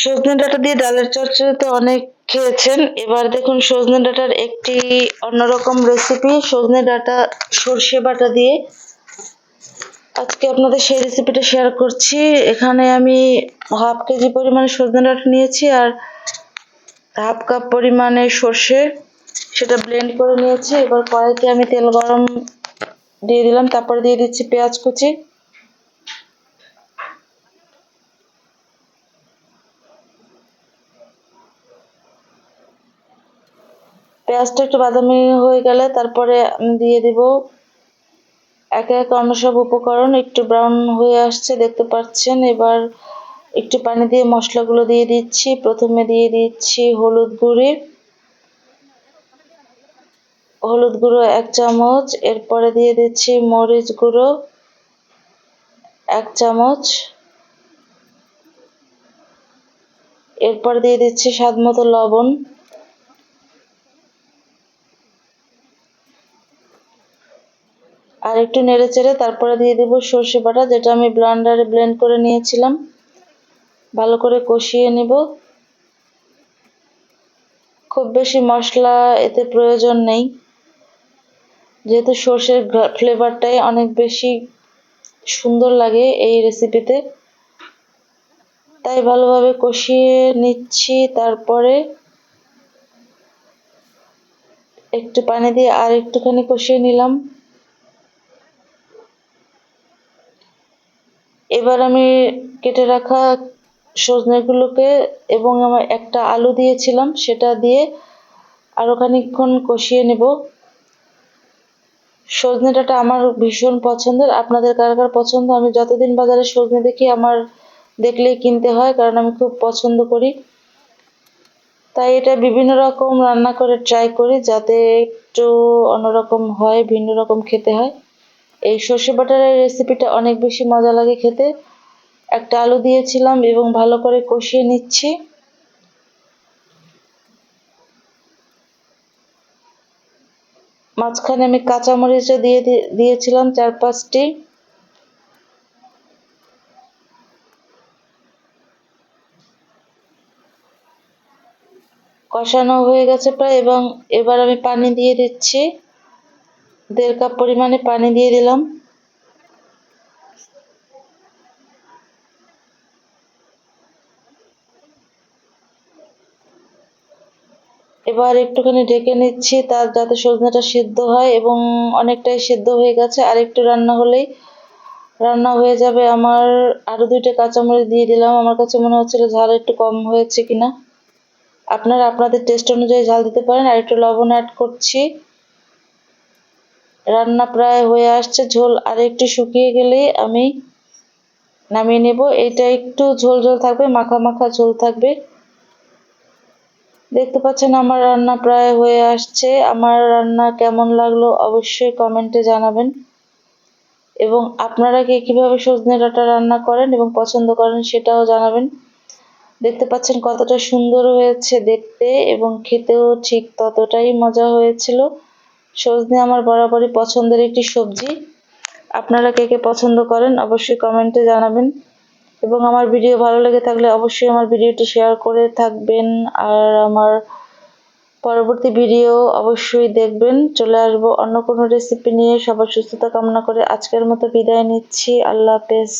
সজনে ডাঁটা দিয়ে ডালের চচ্চড়ি তো অনেক খেয়েছেন। এবার দেখুন সজনে ডাঁটার একটি অন্যরকম রেসিপি সজনে ডাঁটা সর্ষে বাটা দিয়ে। আজকে আপনাদের সেই রেসিপিটা শেয়ার করছি। এখানে আমি হাফ কেজি পরিমাণে সজনে ডাটা নিয়েছি আর হাফ কাপ পরিমাণে সর্ষে। সেটা ব্লেন্ড করে নিয়েছি। এবার কড়াইতে আমি তেল গরম দিয়ে দিলাম। তারপরে দিয়ে দিচ্ছি পেঁয়াজ কুচি। পেঁয়াজটা একটু বাদামি হয়ে গেলে তারপরে দিয়ে দিব। একে একে অন্য সব উপকরণ একটু ব্রাউন হয়ে আসছে, দেখতে পাচ্ছেন। এবার একটু পানি দিয়ে মশলাগুলো দিয়ে দিচ্ছি। প্রথমে দিয়ে দিচ্ছি হলুদ গুঁড়ি। হলুদ গুঁড়ো এক চামচ, এরপরে দিয়ে দিচ্ছি মরিচ গুঁড়ো এক চামচ। এরপর দিয়ে দিচ্ছি স্বাদ মতো লবণ। আর একটু নেড়ে চেড়ে তারপরে দিয়ে দেবো সর্ষে বাটা, যেটা আমি ব্লান্ডারে ব্লেন্ড করে নিয়েছিলাম। ভালো করে কষিয়ে নেব। খুব বেশি মশলা এতে প্রয়োজন নেই। যেহেতু সর্ষের ফ্লেভারটাই অনেক বেশি সুন্দর লাগে এই রেসিপিতে তাই ভালোভাবে কষিয়ে নিচ্ছি, তারপরে একটু পানি দিয়ে আর একটুখানি কষিয়ে নিলাম। এবার আমি কেটে রাখা সজনেগুলোকে এবং আমার একটা আলু দিয়েছিলাম, সেটা দিয়ে আরও খানিকক্ষণ কষিয়ে নেব। সজনে ডাঁটা আমার ভীষণ পছন্দের। আপনাদের কার কার পছন্দ? আমি যতদিন বাজারে সজনে দেখি, আমার দেখলেই কিনতে হয়, কারণ আমি খুব পছন্দ করি। তাই এটা বিভিন্ন রকম রান্না করে ট্রাই করি, যাতে একটু অন্যরকম হয়, ভিন্ন রকম খেতে হয়। এই সর্ষে বাটারের রেসিপিটা অনেক বেশি মজা লাগে খেতে। একটা আলু দিয়েছিলাম এবং ভালো করে কষিয়ে নিচ্ছি। মাঝখানে আমি কাঁচামরিচও দিয়ে দিয়েছিলাম চার পাঁচটি কষানো হয়ে গেছে প্রায় এবং এবার আমি পানি দিয়ে দিচ্ছি। দেড় কাপ পরিমাণে পানি দিয়ে দিলাম। এবার একটুখানি ঢেকে নিচ্ছি, তার যাতে সজনেটা সিদ্ধ হয় এবং অনেকটাই সিদ্ধ হয়ে গেছে। আর একটু রান্না হলেই রান্না হয়ে যাবে। আমার আরও দুইটা কাঁচামরিচ দিয়ে দিলাম। আমার কাছে মনে হচ্ছিল ঝাল একটু কম হয়েছে কিনা। আপনারা আপনাদের টেস্ট অনুযায়ী ঝাল দিতে পারেন। আর একটু লবণ অ্যাড করছি। রান্না প্রায় হয়ে আসছে। ঝোল আর একটু শুকিয়ে গেলেই আমি নামিয়ে নেব। এটা একটু ঝোল ঝোল থাকবে, মাখা মাখা ঝোল থাকবে। দেখতে পাচ্ছেন আমার রান্না প্রায় হয়ে আসছে। আমার রান্না কেমন লাগল অবশ্যই কমেন্টে জানাবেন। এবং আপনারা কে কীভাবে সজনে ডাঁটা রান্না করেন এবং পছন্দ করেন সেটাও জানাবেন। দেখতে পাচ্ছেন কতটা সুন্দর হয়েছে দেখতে এবং খেতেও ঠিক ততটাই মজা হয়েছিল। সজনে আমার বরাবরই পছন্দের একটি সবজি। আপনারা কে কে পছন্দ করেন অবশ্যই কমেন্টে জানাবেন। এবং আমার ভিডিও ভালো লেগে থাকলে অবশ্যই আমার ভিডিওটি শেয়ার করে থাকবেন। আর আমার পরবর্তী ভিডিও অবশ্যই দেখবেন। চলে আসব অন্য কোনো রেসিপি নিয়ে। সবার সুস্থতা কামনা করে আজকের মতো বিদায় নিচ্ছি। আল্লাহ হাফেজ।